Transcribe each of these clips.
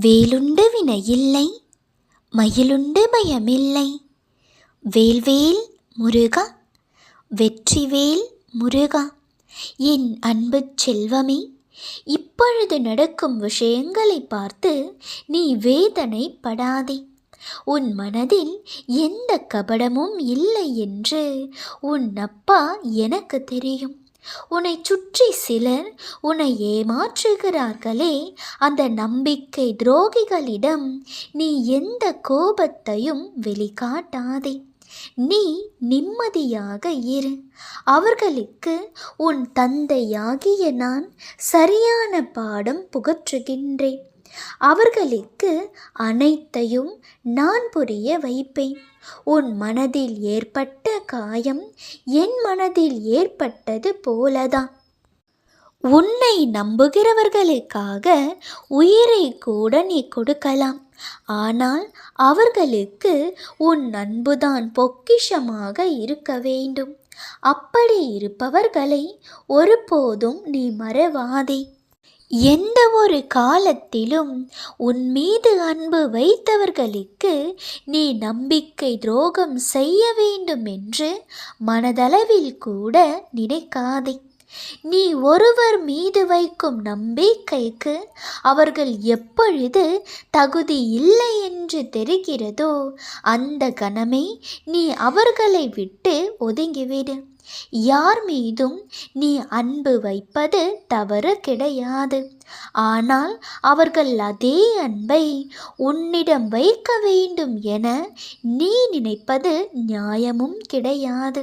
வேலுண்டு வினையில்லை மயிலுண்டு பயமில்லை. வேல்வேல் முருகா வெற்றிவேல் முருகா என் அன்பு செல்வமே இப்பொழுது நடக்கும் விஷயங்களை பார்த்து நீ வேதனைப்படாதே. உன் மனதில் எந்த கபடமும் இல்லை என்று உன் அப்பா எனக்கு தெரியும். உன்னை சுற்றி சிலர் உன்னை ஏமாற்றுகிறார்களே. அந்த நம்பிக்கை துரோகிகளிடம் நீ எந்த கோபத்தையும் வெளிக்காட்டாதே. நீ நிம்மதியாக இரு. அவர்களுக்கு உன் தந்தையாகிய நான் சரியான பாடம் புகற்றுகின்றேன். அவர்களுக்கு அனைத்தையும் நான் புரிய வைப்பேன். உன் மனதில் ஏற்பட்ட காயம் என் மனதில் ஏற்பட்டது போலதான். உன்னை நம்புகிறவர்களுக்காக உயிரை கூட நீ கொடுக்கலாம். ஆனால் அவர்களுக்கு உன் அன்புதான் பொக்கிஷமாக இருக்க வேண்டும். அப்படி இருப்பவர்களை ஒருபோதும் நீ மறவாதே. எந்த ஒரு காலத்திலும் உன் மீது அன்பு வைத்தவர்களுக்கு நீ நம்பிக்கை துரோகம் செய்ய வேண்டும் என்று மனதளவில் கூட நினைக்காதே. நீ ஒருவர் மீது வைக்கும் நம்பிக்கைக்கு அவர்கள் எப்பொழுது தகுதி இல்லை என்று தெரிகிறதோ அந்த கணமே நீ அவர்களை விட்டு ஒதுங்கிவிடு யார் மீதும் நீ அன்பு வைப்பது தவறு கிடையாது. ஆனால் அவர்கள் அதே அன்பை உன்னிடம் வைக்க வேண்டும் என நீ நினைப்பது நியாயமும் கிடையாது.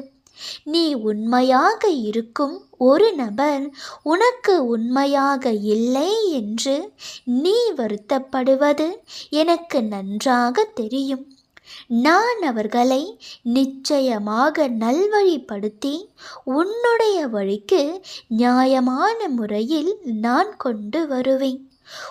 நீ உண்மையாக இருக்கும் ஒரு நபர் உனக்கு உண்மையாக இல்லை என்று நீ வருத்தப்படுவது எனக்கு நன்றாக தெரியும். நான் அவர்களை நிச்சயமாக நல்வழிப்படுத்தி உன்னுடைய வழிக்கு நியாயமான முறையில் நான் கொண்டு வருவேன்.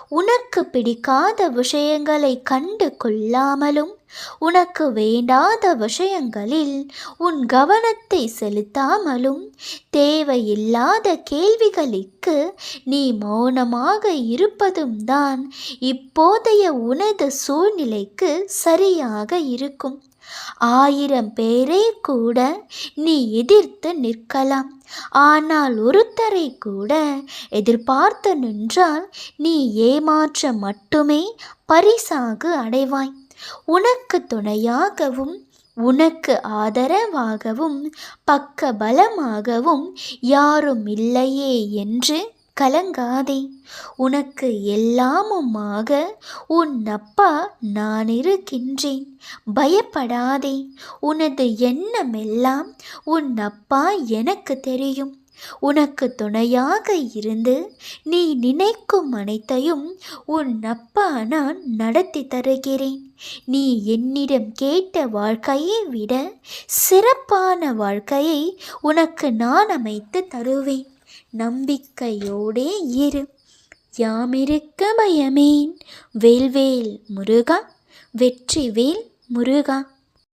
உனக்கு பிடிக்காத விஷயங்களை கண்டு கொள்ளாமலும் உனக்கு வேண்டாத விஷயங்களில் உன் கவனத்தை செலுத்தாமலும் தேவையில்லாத கேள்விகளுக்கு நீ மௌனமாக இருப்பதும் தான் இப்போதைய உனது சூழ்நிலைக்கு சரியாக இருக்கும். ஆயிரம் பேரை கூட நீ எதிர்த்து நிற்கலாம். ஆனால் ஒருத்தரை கூட எதிர்பார்த்து நின்றால் நீ ஏமாற்ற மட்டுமே பரிசாக அடைவாய். உனக்கு துணையாகவும் உனக்கு ஆதரவாகவும் பக்க பலமாகவும் யாரும் இல்லையே என்று கலங்காதே. உனக்கு எல்லாமுமாக உன் அப்பா நான் இருக்கின்றேன். பயப்படாதே. உனது எண்ணமெல்லாம் உன் அப்பா எனக்கு தெரியும். உனக்கு துணையாக இருந்து நீ நினைக்கும் அனைத்தையும் உன் அப்பா நான் நடத்தி தருகிறேன். நீ என்னிடம் கேட்ட வாழ்க்கையை விட சிறப்பான வாழ்க்கையை உனக்கு நான் அமைத்து தருவேன். நம்பிக்கையோடே இரு. யாமிருக்க பயமேன். வேல்வேல் முருகா வெற்றிவேல் முருகா.